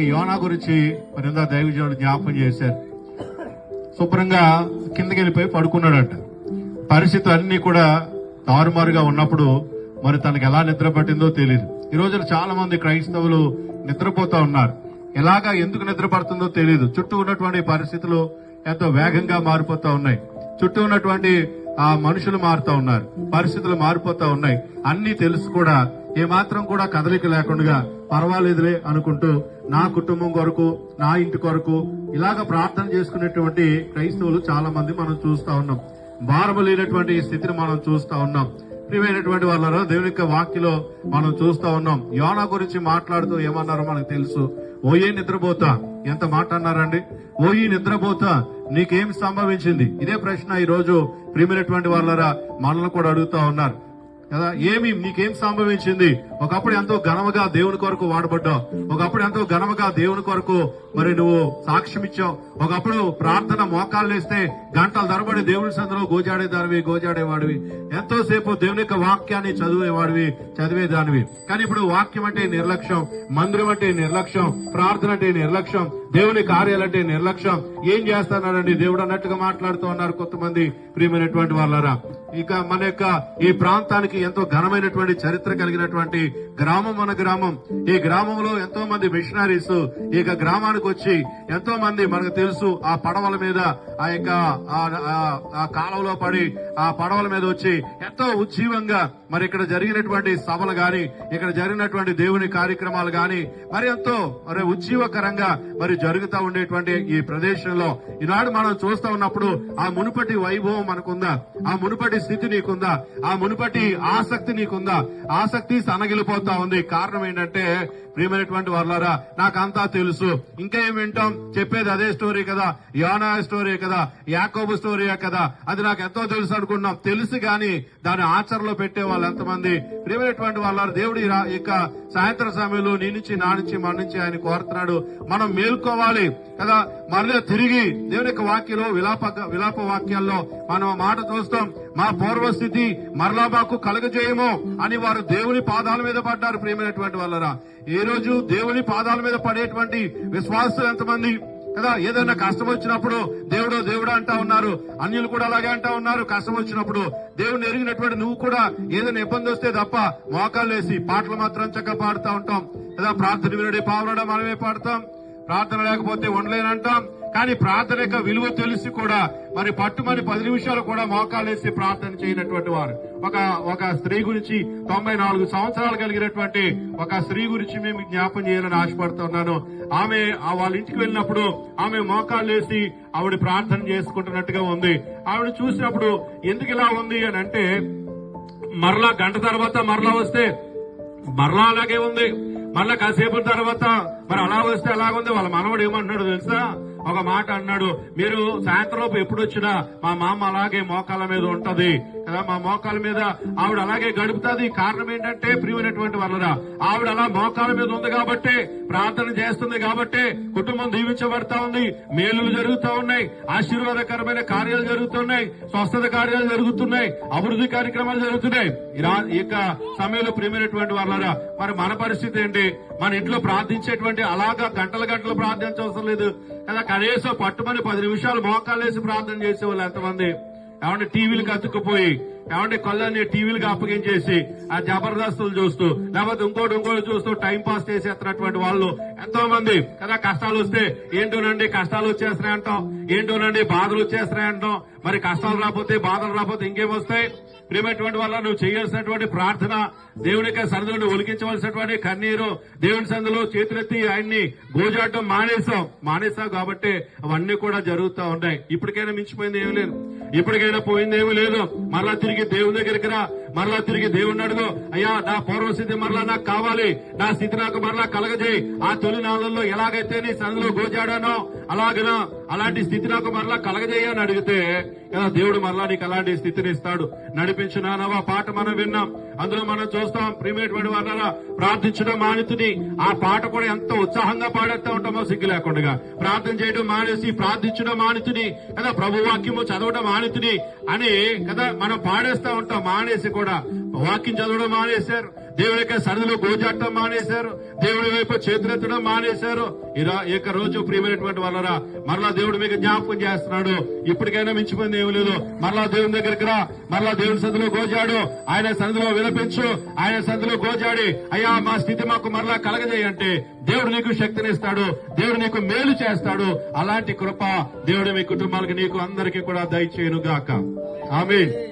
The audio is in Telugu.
మనకి యోనా గురించి మరింత దైవజనుడు జ్ఞాపకం చేశారు. శుభ్రంగా కిందకి వెళ్ళిపోయి పడుకున్నాడంట. పరిస్థితి అన్ని కూడా తారుమారుగా ఉన్నప్పుడు మరి తనకు ఎలా నిద్ర పట్టిందో తెలియదు ఈ రోజున చాలా మంది క్రైస్తవులు నిద్రపోతా ఉన్నారు. ఎలాగా ఎందుకు నిద్ర పడుతుందో తెలియదు చుట్టూ ఉన్నటువంటి పరిస్థితులు ఎంతో వేగంగా మారిపోతా ఉన్నాయి. చుట్టూ ఉన్నటువంటి ఆ మనుషులు మారుతా ఉన్నారు. పరిస్థితులు మారిపోతా ఉన్నాయి. అన్ని తెలుసు కూడా. ఏమాత్రం కూడా కదలిక లేకుండా పర్వాలేదులే అనుకుంటూ నా కుటుంబం కొరకు నా ఇంటి కొరకు ఇలాగ ప్రార్థన చేసుకునేటువంటి క్రైస్తవులు చాలా మంది మనం చూస్తా ఉన్నాం. భారము లేనటువంటి స్థితిని మనం చూస్తా ఉన్నాం. ప్రియమైనటువంటి వాళ్ళలో దేవుని యొక్క వాక్యలో మనం చూస్తా ఉన్నాం. యోనా గురించి మాట్లాడుతూ ఏమన్నారో మనకు తెలుసు. ఓయే నిద్రపోతా? ఎంత మాట అన్నారండి? ఓయి నిద్రపోతా? నీకేం సంభవించింది? ఇదే ప్రశ్న ఈ రోజు ప్రియమైనటువంటి వాళ్ళరా మనల్ని కూడా అడుగుతా ఉన్నారు. కదా? ఏమి నీకేం సంభవించింది? ఒకప్పుడు ఎంతో ఘనముగా దేవుని కొరకు వాడబడ్డావు. ఒకప్పుడు ఎంతో ఘనముగా దేవుని కొరకు మరి నువ్వు సాక్ష్యం ఇచ్చావు. ఒకప్పుడు ప్రార్థన మోకాళ్ళు వేస్తే గంటల తరబడి దేవుని సందులో గోజాడేదానివి గోజాడేవాడివి. ఎంతో సేపు దేవుని యొక్క వాక్యాన్ని చదివేవాడివి చదివేదానివి. కానీ ఇప్పుడు వాక్యం అంటే నిర్లక్ష్యం మందిరం అంటే నిర్లక్ష్యం ప్రార్థన అంటే నిర్లక్ష్యం దేవుని కార్యాలంటే నిర్లక్ష్యం. ఏం చేస్తున్నాడండి? దేవుడు అన్నట్టుగా మాట్లాడుతూ ఉన్నారు కొంతమంది ప్రియమైనటువంటి వాళ్ళరా. ఇక మన యొక్క ఈ ప్రాంతానికి ఎంతో ఘనమైనటువంటి చరిత్ర కలిగినటువంటి గ్రామం మన గ్రామం. ఈ గ్రామంలో ఎంతో మంది మిషనరీస్ ఈ యొక్క గ్రామానికి వచ్చి ఎంతో మంది మనకు తెలుసు ఆ పడవల మీద ఆ యొక్క ఆ- ఆ కాలంలో పడి ఆ పడవల మీద వచ్చి ఎంతో ఉజ్జీవంగా మరి ఇక్కడ జరిగినటువంటి సభలు గాని ఇక్కడ జరిగినటువంటి దేవుని కార్యక్రమాలు గాని మరి ఎంతో మరి ఉజ్జీవకరంగా మరి జరుగుతూ ఉండేటువంటి ఈ ప్రదేశంలో ఈనాడు మనం చూస్తా ఉన్నప్పుడు ఆ మునుపటి వైభవం మనకుందా? ఆ మునుపటి స్థితి నీకుందా? ఆ మునుపటి ఆసక్తి నీకుందా? ఆసక్తి సనగిలిపోతా ఉంది. కారణం ఏంటంటే ప్రియమైనటువంటి వాళ్ళారా నాకంతా తెలుసు. ఇంకా ఏం వింటాం? చెప్పేది అదే స్టోరీ కదా. యోనా స్టోరీ కదా. యాకోబు స్టోరీ కదా. అది నాకు ఎంతో తెలుసు అనుకున్నాం. తెలుసు గాని దాని ఆచరణలో పెట్టే వాళ్ళు ఎంతమంది ప్రియమైనటువంటి వాళ్ళు దేవుడి రా- ఇక సాయంత్రం సమయంలో నీ నుంచి నా నుంచి మన నుంచి ఆయన కోరుతున్నాడు. మనం మేల్కోవాలి కదా. మరలా తిరిగి దేవుని యొక్క వాక్యలో విలాప విలాప వాక్యాల్లో మనం మాట చూస్తాం. మా పూర్వస్థితి మరలా మాకు కలగజేయము అని వారు దేవుని పాదాల మీద పడ్డారు ప్రియమైనటువంటి వాళ్ళరా. ఈ రోజు దేవుని పాదాల మీద పడేటువంటి విశ్వాసులు ఎంతమంది? కదా? ఏదైనా కష్టం వచ్చినప్పుడు దేవుడు దేవుడు అంటా ఉన్నారు. అన్యులు కూడా అలాగే అంటా ఉన్నారు. కష్టం వచ్చినప్పుడు దేవుని ఎరిగినటువంటి నువ్వు కూడా ఏదైనా ఇబ్బంది వస్తే తప్ప మోకాలు వేసి పాటలు మాత్రం చక్కగా పాడుతూ ఉంటాం. కదా? ప్రార్థన వినడి పావులడం మనమే పాడతాం. ప్రార్థన లేకపోతే ఉండలేనంటాం కానీ ప్రార్థన యొక్క విలువ తెలిసి కూడా మరి పట్టుమని పది నిమిషాలు కూడా మోకాలేసి ప్రార్థన చేయనటువంటి వారు. ఒక ఒక స్త్రీ గురించి తొంభై నాలుగు సంవత్సరాలు కలిగినటువంటి ఒక స్త్రీ గురించి మేము జ్ఞాపం చేయాలని ఆశపడుతున్నాను ఆమె వాళ్ళ ఇంటికి వెళ్ళినప్పుడు ఆమె మోకాళ్ళేసి ఆవిడ ప్రార్థన చేసుకుంటున్నట్టుగా ఉంది. ఆవిడ చూసినప్పుడు ఎందుకు ఇలా ఉంది అని అంటే మరలా గంట తర్వాత మరలా వస్తే మరలా అలాగే ఉంది. మరలా కాసేపు తర్వాత మరి అలా వస్తే అలాగుంది వాళ్ళ మనవడు ఏమంటున్నాడు తెలుసా? ఒక మాట అన్నాడు మీరు సాయంత్రం ఎప్పుడు వచ్చినా మా మామ అలాగే మోకాల మీద ఉంటది. కదా మా మోకాల మీద ఆవిడ అలాగే గడుపుతుంది. కారణం ఏంటంటే ప్రియమైనటువంటి వాళ్ళరా ఆవిడ అలా మోకాల మీద ఉంది కాబట్టి ప్రార్థన చేస్తుంది కాబట్టి కుటుంబం దీవించబడతా ఉంది. మేలులు జరుగుతూ ఉన్నాయి. ఆశీర్వాదకరమైన కార్యాలు జరుగుతున్నాయి. స్వస్థత కార్యాలు జరుగుతున్నాయి. అభివృద్ధి కార్యక్రమాలు జరుగుతున్నాయి. ఇక రా- సమయంలో ప్రియమైనటువంటి వాళ్ళరా మరి మన పరిస్థితి ఏంటి? మన ఇంట్లో ప్రార్థించేటువంటి అలాగా గంటల గంటలు ప్రార్థించవసరం లేదు. కదా కనీసం పట్టుమని పది నిమిషాలు మోకాలేసి ప్రార్థన చేసే వాళ్ళు ఎంతమంది? ఏమంటే టీవీలకు అతుక్కుపోయి ఏమంటే కళ్ళని టీవీలకు అప్పగించేసి ఆ జబర్దస్తులు చూస్తూ లేకపోతే ఇంకోటి ఇంకోటి చూస్తూ టైం పాస్ చేసేస్తున్నటువంటి వాళ్ళు ఎంతో మంది కదా కష్టాలు వస్తే ఏంటోనండి కష్టాలు వచ్చేస్తున్నాయంటాం ఏంటోనండి బాధలు వచ్చేస్తున్నాయి అంటాం. మరి కష్టాలు రాకపోతే బాధలు రాకపోతే ఇంకేమొస్తాయి వస్తాయి? వల్ల నువ్వు చేయాల్సినటువంటి ప్రార్థన దేవునికి యొక్క ఒలికించవలసినటువంటి కన్నీరు దేవుని సందులో చేతులెత్తి ఆయన్ని గోజాడటం మానేసాం మానేసాం కాబట్టి అవన్నీ కూడా జరుగుతూ ఉన్నాయి. ఇప్పటికైనా మించిపోయింది ఏం లేదు. ఇప్పటికైనా పోయిందేమీ లేదు. మరలా తిరిగి దేవుని దగ్గరికి రా. మరలా తిరిగి దేవుని అడుగు. అయ్యా నా పూర్వస్థితి మరలా నాకు కావాలి. నా స్థితి నాకు మరలా కలగజేయి. ఆ తొలి నాళ్ళల్లో ఎలాగైతే నీ సందులో గోజాడానో అలాగనా? అలాంటి స్థితి నాకు మరలా కలగజేయని అని అడిగితే కదా దేవుడు మరలా నీకు అలాంటి స్థితిని ఇస్తాడు. నడిపించున్నానవా పాట మనం విన్నాం. అందులో మనం చూస్తాం ప్రియమైనటువంటి వాళ్ళ ప్రార్థించడం మానితుని. ఆ పాట కూడా ఎంత ఉత్సాహంగా పాడేస్తా ఉంటామో సిగ్గు లేకుండా ప్రార్థన చేయడం మానేసి ప్రార్థించడం మానితుని. కదా ప్రభు వాక్యము చదవడం మానితుని అని కదా మనం పాడేస్తా ఉంటాం. మానేసి కూడా వాక్యం చదవడం మానేశారు. దేవుని యొక్క సన్నిధిలో గోజాటం మానేశారు. దేవుడి వైపు చేతులెత్తడం మానేశారు. ఈ ఇక రోజు ప్రియమైనటువంటి వాళ్ళరా మరలా దేవుడు మీకు జ్ఞాపకం చేస్తున్నాడు. ఇప్పటికైనా మించిపోయింది ఏమి లేదు. మరలా దేవుని దగ్గరికి రా. మరలా దేవుని సన్నిధిలో గోజాడు. ఆయన సన్నిధిలో వినిపించు ఆయన సన్నిధిలో గోజాడి. అయ్యా మా స్థితి మాకు మరలా కలగజేయంటే దేవుడు నీకు శక్తినిస్తాడు. దేవుడు నీకు మేలు చేస్తాడు. అలాంటి కృప దేవుడు మీ కుటుంబాలకు నీకు అందరికీ కూడా దయచేయను గాక ఆమె